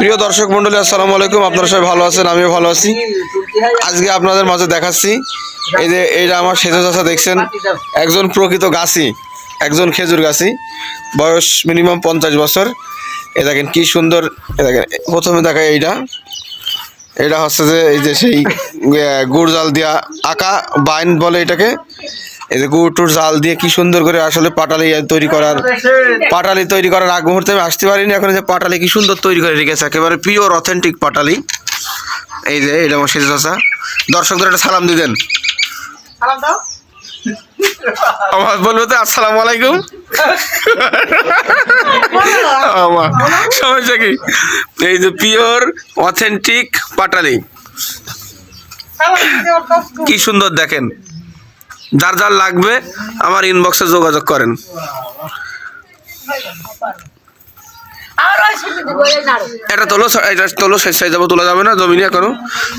প্রিয় দর্শক মন্ডলী, আসসালামু আলাইকুম। আপনারা সবাই ভালো আছেন? আমিও ভালো আছি। আজকে আপনাদের মাঝে দেখাচ্ছি। এই যে এইটা আমার সেজো চাষা দেখছেন? একজন প্রকৃত গাছি, একজন খেজুর গাছি। বয়স মিনিমাম পঞ্চাশ বছর। এ দেখেন কি সুন্দর, এ দেখেন, প্রথমে দেখা এইটা। এটা হচ্ছে যে এই যে সেই গুড় জাল দিয়া আঁকা বাইন বলে এটাকে। এই যে গুড় টুর জাল দিয়ে কি সুন্দর করে আসলে পাটালি তৈরি করার পাটালি তৈরি করার আগ মুহূর্তে আমি আসতে পারিনি। এখন এই যে পাটালি কি সুন্দর তৈরি করে রেখেছে একেবারে পিওর অথেন্টিক পাটালি। এই যে এটা আমার সেজে চাষা দর্শকদের একটা সালাম দিতেন আমার বলব তো আসসালামু আলাইকুম। আমার সমস্যা কি? এই যে পিওর অথেন্টিক পাটালি। কি সুন্দর দেখেন। যার যার লাগবে আমার ইনবক্সে যোগাযোগ করেন। এটা তোলো এটা তোলো শেষ সাইজ যাব তোলা যাবে না জমিনে এখনও।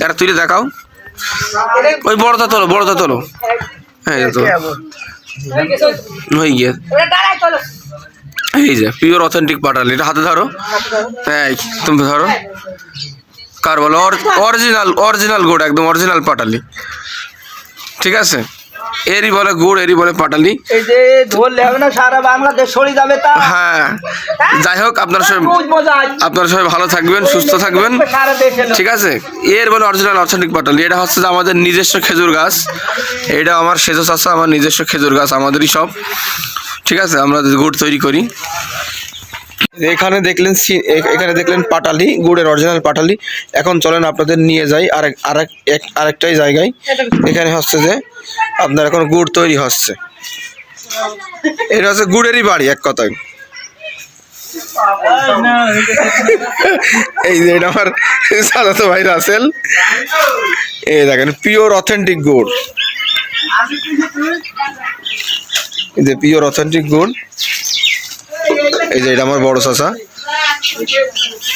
এটা তুলে দেখাও। ওই বড়টা তোলো বড়টা তোলো। হ্যাঁ তোলো। হয়ে গিয়ে। এই যে পিওর অথেন্টিক পাটালি এটা হাতে ধরো। এই তুমি ধরো। কার বলো? অরিজিনাল অরিজিনাল গুড় একদম অরিজিনাল পাটালি। ঠিক আছে? এরই বলে গুড় এরই বলে পাটালি। এই যে ধরলে হবে না সারা বাংলাদেশ সরে যাবে তা। হ্যাঁ। যাই হোক আপনারা সবাই মজা আপনারা সবাই ভালো থাকবেন সুস্থ থাকবেন। ঠিক আছে? এর বলে অরিজিনাল অথেন্টিক পাটালি। এটা হচ্ছে আমাদের নিজস্ব খেজুর গাছ। এটা আমার সেজো চাষা আমার নিজস্ব খেজুর গাছ আমাদেরই সব। ঠিক আছে? আমরা গুড় তৈরি করি। এখানে দেখলেন এখানে দেখলেন পাটালি গুড়ের অরিজিনাল পাটালি। এখন চলেন আপনাদের নিয়ে যাই আরেক আরেক এক- আরেকটাই জায়গায়। এখানে হচ্ছে যে আপনার এখন গুড় তৈরি হচ্ছে। এটা হচ্ছে গুড়েরই বাড়ি, এক কথায়। এই যে এটা আমার সাদাতো ভাই রাসেল। এই দেখেন পিওর অথেন্টিক গুড়। এই যে পিওর অথেন্টিক গুড়। এই যে এটা আমার বড় চাচা।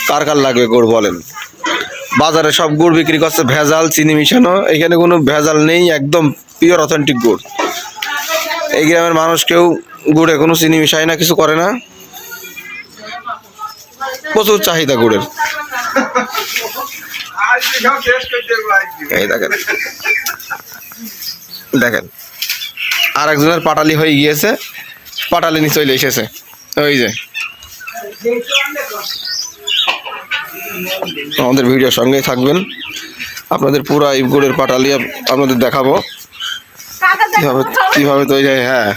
কার কার লাগবে গুড় বলেন? বাজারে সব গুড় বিক্রি করছে, ভেজাল, চিনি মিশানো, এখানে কোনো ভেজাল নেই, একদম পিওর অথেন্টিক গুড়। এই গ্রামের মানুষ কেউ গুড়ে কোনো চিনি মিশায় না, কিছু করে না। প্রচুর চাহিদা গুড়ের। এই দেখেন। দেখেন। আর একজনের পাটালি হয়ে গিয়েছে, পাটালি নিয়ে চলে এসেছে। ওই যে। আমাদের ভিডিওর সঙ্গেই থাকবেন। আপনাদের পুরো এই গুড়ের পাটালি আপনাদের দেখাবো। কীভাবে কীভাবে তৈরি হয় হ্যাঁ।